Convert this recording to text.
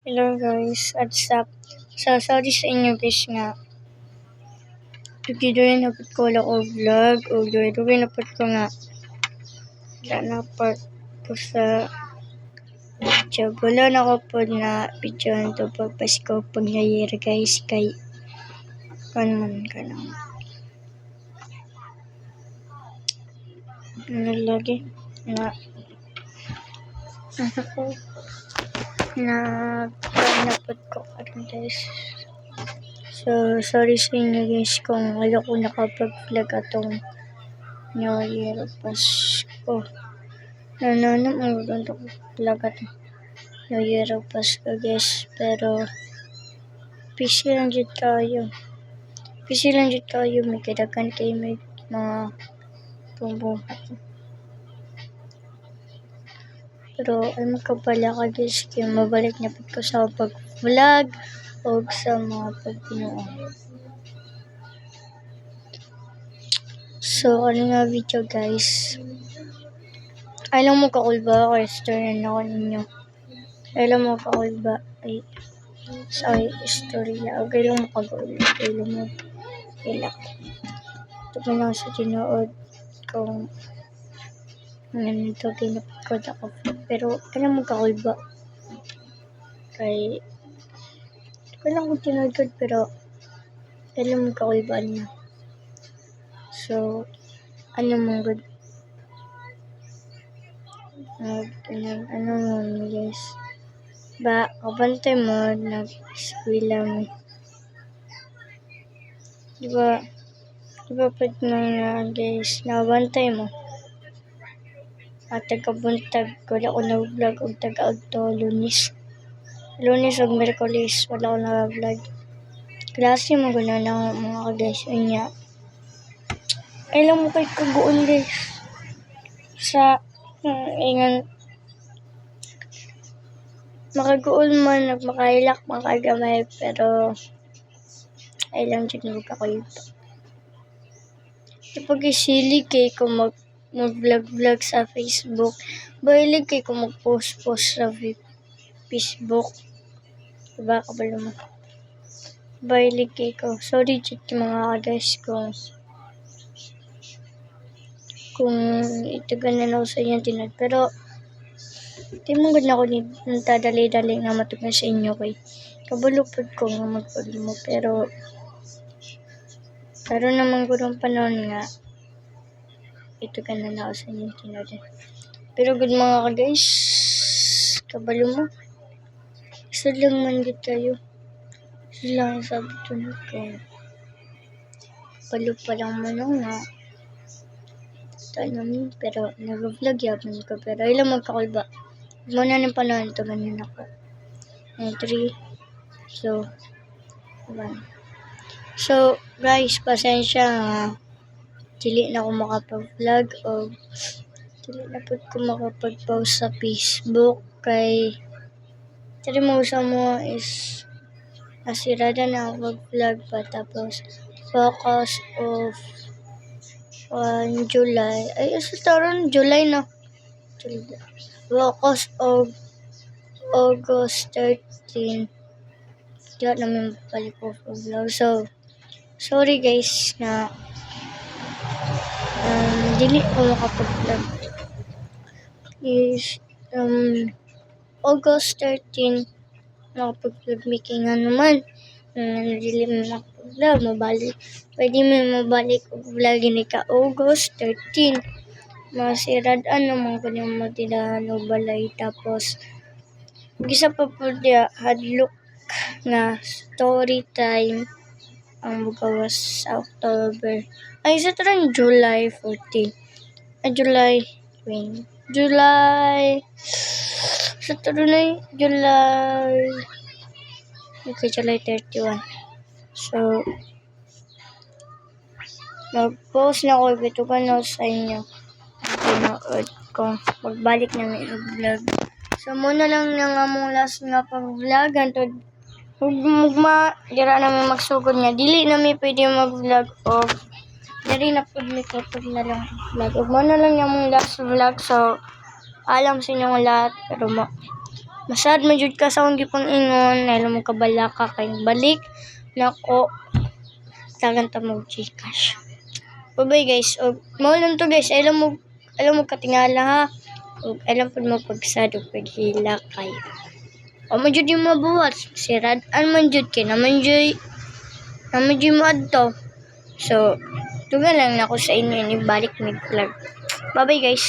Hello guys, what's up? So, sorry sa inyo guys nga. Tugidoy na po ko wala ko vlog o doy na po ko nga. Wala na po ko sa job. Wala na ko po na video to pagpasko pag nayira guys kay kan man ka na. Ano lagi? Na ano ko? Na napot ko karon guys. So, sorry sa inyo guys kung wala ko nakapag-vlog atong New Year Pasko. Nananam ang ganda ko vlog atong New Year Pasko guys. Pero, busy lang dyan tayo. Busy lang dyan tayo. May kadagan kayo may mga pumbuhat. Pero ay magkabala ka guys kaya mabalik na po ko sa pag-vlog o sa mga pagpinuo. So, ano nga video guys? Ay lang mo kakul ba? Na ako ninyo. Ay lang mo kakul ba? Ay, sorry, istorya. Okay lang makagul. Okay lang mo. Ilak. Ito pa lang sa tinood kung nito ginapagod ako. Pero, alam mo kakul ba? Kay, ko lang kung tinagod pero alam mo kakul ba niya. So, ano mong good? Ano mo guys? Ba, kabantay mo, nag-eskwila mo. Diba, diba pag na guys, nabantay mo. At tagabuntag, wala ko na-vlog og taga-agto, lunis. Lunis ug Merkulis, wala ko na-vlog. Klase mo guna ng mga guys, unya. Ay lang mo kay kaguol guys. Sa, hmm, ingan, makaguol man, nagmakailak, makagamay, pero, ay lang dyan mo kakulit. Kapag isili kay kung mag mag-vlog-vlog sa Facebook, bahilig kay kung mag-post-post sa Facebook. Diba, kabalo mo? Bahilig kay ko. Sorry, chat mga guys kung kung ito ganun ako sa inyo tinad. Pero, di mo gud na ako ni tadali-dali nga matugan sa inyo kay kabulupod ko nga magpuli mo. Pero, pero naman gudong panahon nga ito ka na ako sa inyo tinad. Pero good mga ka guys, kabalo mo. Isa lang man gid kayo. Isa lang sabi tunod ko. Kabalo pa lang mo nung nga. Namin, pero nag-vlog yapon ko. Pero ilang magkakulba. Muna ng panahon ito ganun ako. And three. So, one. So, guys, pasensya nga. Dili na ako makapag-vlog o dili na po ko makapag-post sa Facebook kay Tari mo sa mo is nasirada na ako mag-vlog pa tapos focus of on July. Ay, sa taron July na. Focus of August 13. Di namin balik ko vlog. So, sorry guys na dili ko makapag-vlog. Is, um, August 13, makapag-vlog making nga naman. Um, dili mo makapag-vlog, mabalik. Pwede mo mabalik og vlog ni ka August 13. Masirad-an naman ko yung matidahan o balay. Tapos, gisa pa po dia hadlock nga story time ang bugawas sa October. Ay, sa tarang July 14. Ay, July 20. July... Sa tarang na July... Okay, July 31. So, mag-post na ako ito no sa inyo. Pinood ko. Magbalik na may vlog. So, muna lang na nga mong last nga pag-vlog. Antod, Huwag mugma, dira namin magsugod nga. Dili namin pwede mag-vlog o diri na pud mi kapag na lang vlog. Ug mo na lang yung mong last vlog. So, alam sa inyong lahat. Pero ma Masad man ka sa akong gipang ingon, alam mo kabala ka kay balik nako. Tagan ta mo Gcash. Bye guys. O mao lang to guys. Alam mo alam mo katingala ha. O alam po mo pagsad o paghila kay. O man jud yung mabuhat. Sirad an man jud kay naman jud naman jud mo adto. So, tugan lang na ako sa inyo ini balik mig vlog. Bye bye guys.